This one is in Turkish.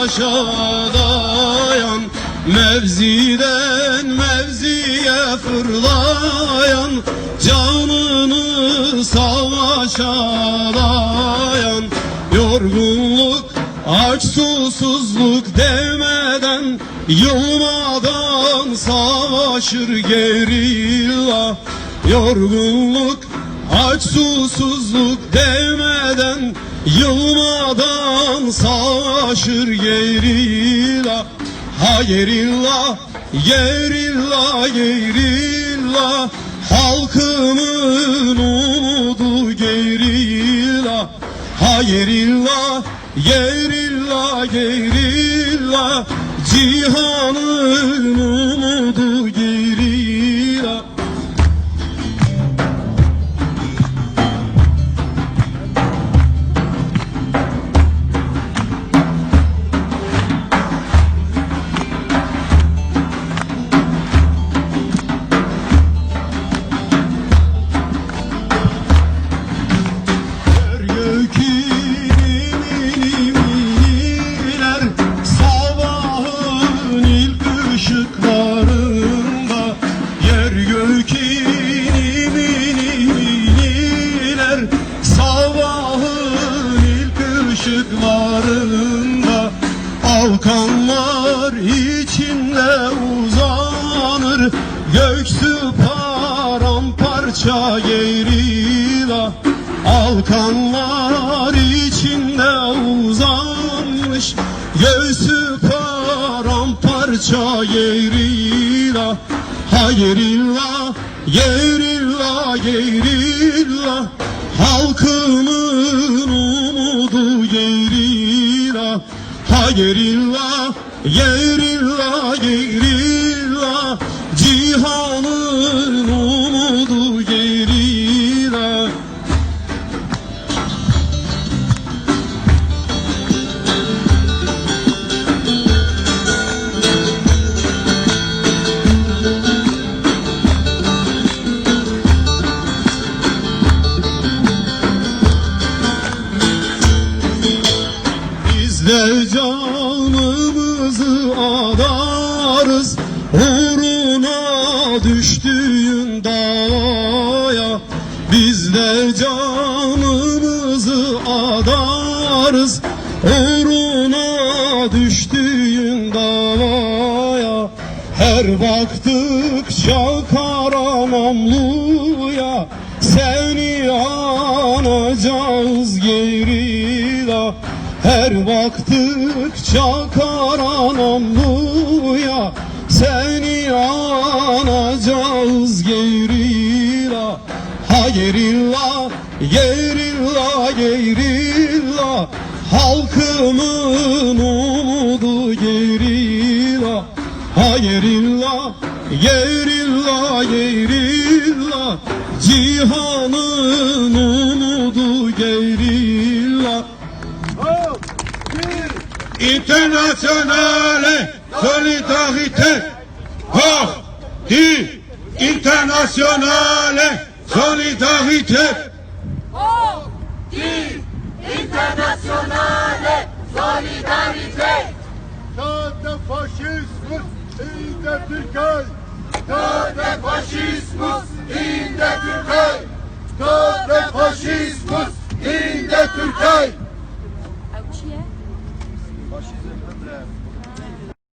aşağıdayan Mevziden mevziye fırlayan Canını savaşa dayan. Yorgunluk aç susuzluk demeden Yılmadan savaşır gerilla. Yorgunluk aç susuzluk demeden Yılmadan savaşır gerilla Ha gerilla, gerilla, gerilla Halkımın umudu gerilla Ha gerilla, gerilla, gerilla Cihanın Alkanlar içinde uzanır. Göksü paramparça gerila Alkanlar içinde uzanmış. Göğsü paramparça gerila Ha gerilla, gerilla, gerilla Halkımın gerilla, gerilla, gerilla Cihanın Biz de canımızı adarız Uğruna düştüğün davaya. Her baktıkça kara namluya Seni anacağız gerida her baktıkça kara namluya Seni anacağız Ha gerilla, gerilla, gerilla Halkımın umudu gerilla Ha gerilla, gerilla, gerilla Cihanın umudu gerilla Internationale solidarité. Parti internationale solidarité. Parti internationale solidarité. Döde faşismus inde Türkiye. Döde faşismus inde